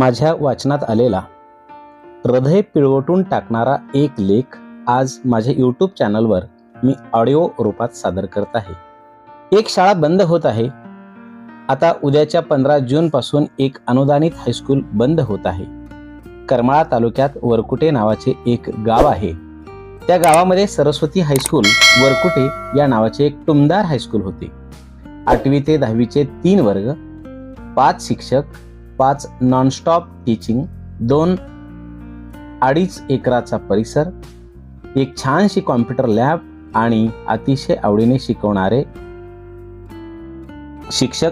माझ्या वाचनात आलेला. हृदय पिळवटून टाकणारा एक लेख आज माझ्या यूट्यूब चॅनलवर मी ऑडिओ रूपात सादर करत आहे. एक शाळा बंद होत आहे. आता उद्याच्या पंधरा जूनपासून एक अनुदानित हायस्कूल बंद होत आहे. करमाळा तालुक्यात वरकुटे नावाचे एक गाव आहे. त्या गावामध्ये सरस्वती हायस्कूल वरकुटे या नावाचे एक टुमदार हायस्कूल होते. आठवी ते दहावीचे तीन वर्ग पाच शिक्षक पाच नॉनस्टॉप टीचिंग दोन अडीच एकराचा परिसर एक छानशी कॉम्प्युटर लॅब आणि अतिशय आवडीने शिकवणारे शिक्षक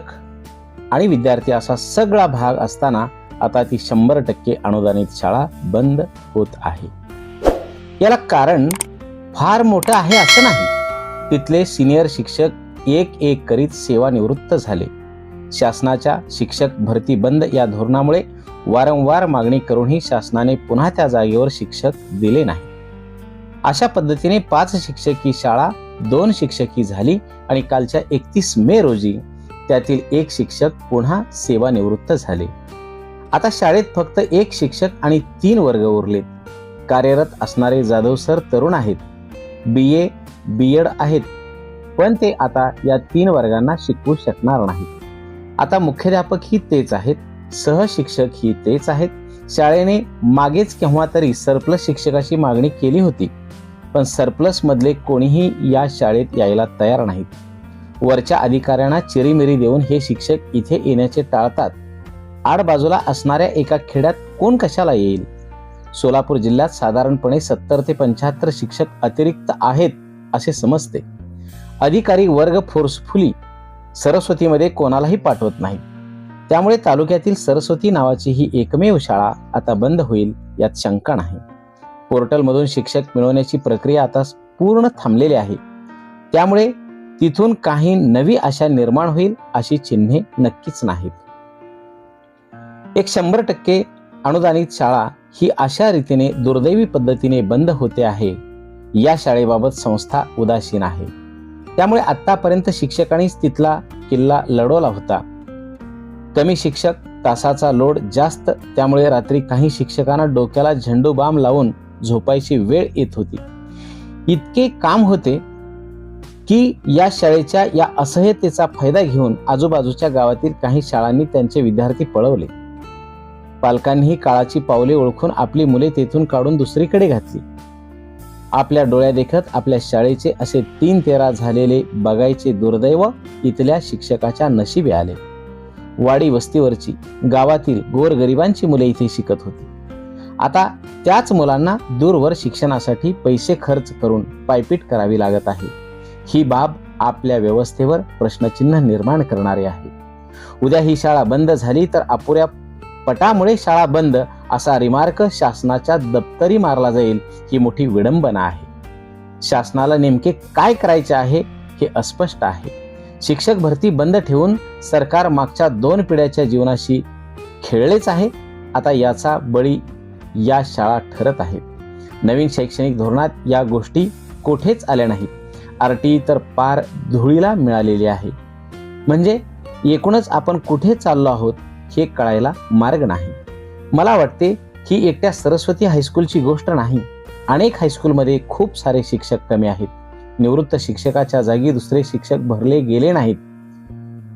आणि विद्यार्थी असा सगळा भाग असताना आता ती शंभर टक्के अनुदानित शाळा बंद होत आहे. याला कारण फार मोठं आहे असं नाही. तिथले सिनियर शिक्षक एक एक करीत सेवानिवृत्त झाले. शासनाच्या शिक्षक भरती बंद या धोरणामुळे वारंवार मागणी करूनही शासनाने पुन्हा त्या जागेवर शिक्षक दिले नाही. अशा पद्धतीने पाच शिक्षकी शाळा दोन शिक्षकी झाली आणि कालच्या एकतीस मे रोजी त्यातील एक शिक्षक पुन्हा सेवानिवृत्त झाले. आता शाळेत फक्त एक शिक्षक आणि तीन वर्ग उरलेत. कार्यरत असणारे जाधव सर तरुण आहेत. बी ए बी एड आहेत. पण ते आता या तीन वर्गांना शिकवू शकणार नाहीत. आता मुख्याध्यापक ही तेच आहेत. सहशिक्षक ही तेच आहेत. शाळेने मागेच केव्हा तरी सरप्लस शिक्षकाची मागणी केली होती. पण सरप्लस मधले कोणीही या शाळेत यायला तयार नाहीत. वरच्या अधिकाऱ्यांना चिरीमिरी देऊन हे शिक्षक इथे येण्याचे टाळतात. आडबाजूला असणाऱ्या एका खेड्यात कोण कशाला येईल? सोलापूर जिल्ह्यात साधारणपणे सत्तर ते पंच्याहत्तर शिक्षक अतिरिक्त आहेत असे समजते. अधिकारी वर्ग फोर्सफुली सरस्वतीमध्ये कोणालाही पाठवत नाही त्यामुळे तालुक्यातील सरस्वती नावाची ही एकमेव शाळा आता बंद होईल यात शंका नाही. पोर्टलमधून शिक्षक मिळवण्याची प्रक्रिया आता पूर्ण थांबलेली आहे. त्यामुळे तिथून काही नवी आशा निर्माण होईल अशी चिन्हे नक्कीच नाहीत. एक शंभर टक्के अनुदानित शाळा ही अशा रीतीने दुर्दैवी पद्धतीने बंद होते आहे. या शाळेबाबत संस्था उदासीन आहे. त्यामुळे आतापर्यंत शिक्षकांनीच तिथला किल्ला लढवला होता. कमी शिक्षक तासाचा लोड जास्त त्यामुळे रात्री काही शिक्षकांना डोक्याला झेंडू बाम लावून झोपायची वेळ येत होती. इतके काम होते की या शाळेच्या या असह्यतेचा फायदा घेऊन आजूबाजूच्या गावातील काही शाळांनी त्यांचे विद्यार्थी पळवले. पालकांनीही काळाची पावले ओळखून आपली मुले तेथून काढून दुसरीकडे घातली. आपल्या डोळ्यादेखत आपल्या शाळेचे असे तीन तेरा झालेले बघायचे दुर्दैव इथल्या शिक्षकाच्या नशिबी आले. वाडी वस्तीवरची गावातील गोरगरिबांची मुले इथे शिकत होती. आता त्याच मुलांना दूरवर शिक्षणासाठी पैसे खर्च करून पायपीट करावी लागत आहे. ही बाब आपल्या व्यवस्थेवर प्रश्नचिन्ह निर्माण करणारी आहे. उद्या ही शाळा बंद झाली तर अपुऱ्या पटामुळे शाळा बंद असा रिमार्क शासनाच्या दप्तरी मारला जाईल ही मोठी विडंबना आहे. शासनाला नेमके काय करायचे आहे हे अस्पष्ट आहे. शिक्षक भरती बंद ठेवून सरकार मागच्या दोन पिढ्याच्या जीवनाशी खेळलेच आहे आता याचा बळी या शाळा ठरत आहेत. नवीन शैक्षणिक धोरणात या गोष्टी कोठेच आल्या नाहीत. आर टी तर पार धुळीला मिळालेली आहे. म्हणजे एकूणच आपण कुठे चाललो आहोत हे कळायला मार्ग नाही. मला वाटते ही एकट्या सरस्वती हायस्कूलची गोष्ट नाही. अनेक हायस्कूलमध्ये खूप सारे शिक्षक कमी आहेत. निवृत्त शिक्षकाच्या जागी दुसरे शिक्षक भरले गेले नाहीत.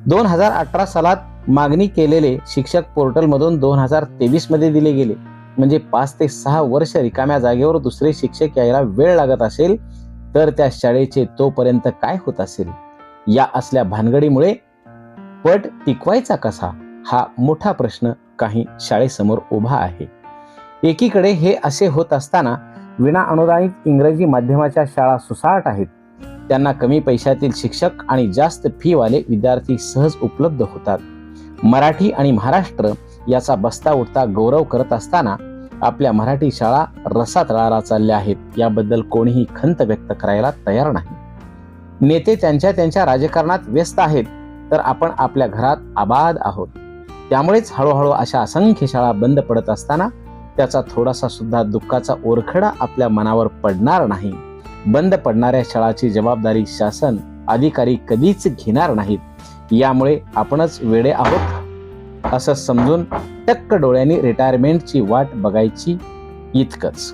दोन हजार अठरा सालात मागणी केलेले शिक्षक पोर्टलमधून दोन हजार तेवीसमध्ये दिले गेले. म्हणजे पाच ते सहा वर्ष रिकाम्या जागेवर दुसरे शिक्षक यायला वेळ लागत असेल तर त्या शाळेचे तोपर्यंत काय होत असेल? या असल्या भानगडीमुळे पट टिकवायचा कसा? हा मोठा प्रश्न काही शाळेसमोर उभा आहे. एकीकडे हे असे होत असताना विना अनुदानित इंग्रजी माध्यमाच्या शाळा सुसाट आहेत. त्यांना कमी पैशातील शिक्षक आणि जास्त फीवाले विद्यार्थी सहज उपलब्ध होतात. मराठी आणि महाराष्ट्र याचा बसता उठता गौरव करत असताना आपल्या मराठी शाळा रसातळाला चालल्या आहेत. याबद्दल कोणीही खंत व्यक्त करायला तयार नाही. नेते त्यांच्या त्यांच्या राजकारणात व्यस्त आहेत तर आपण आपल्या घरात आबाद आहोत. त्यामुळेच हळूहळू अशा असंख्य शाळा बंद पडत असताना त्याचा थोडासा सुद्धा दुःखाचा ओरखडा आपल्या मनावर पडणार नाही. बंद पडणाऱ्या शाळाची जबाबदारी शासन अधिकारी कधीच घेणार नाहीत. यामुळे आपणच वेडे आहोत असं समजून टक्क डोळ्यांनी रिटायरमेंटची वाट बघायची इतकंच.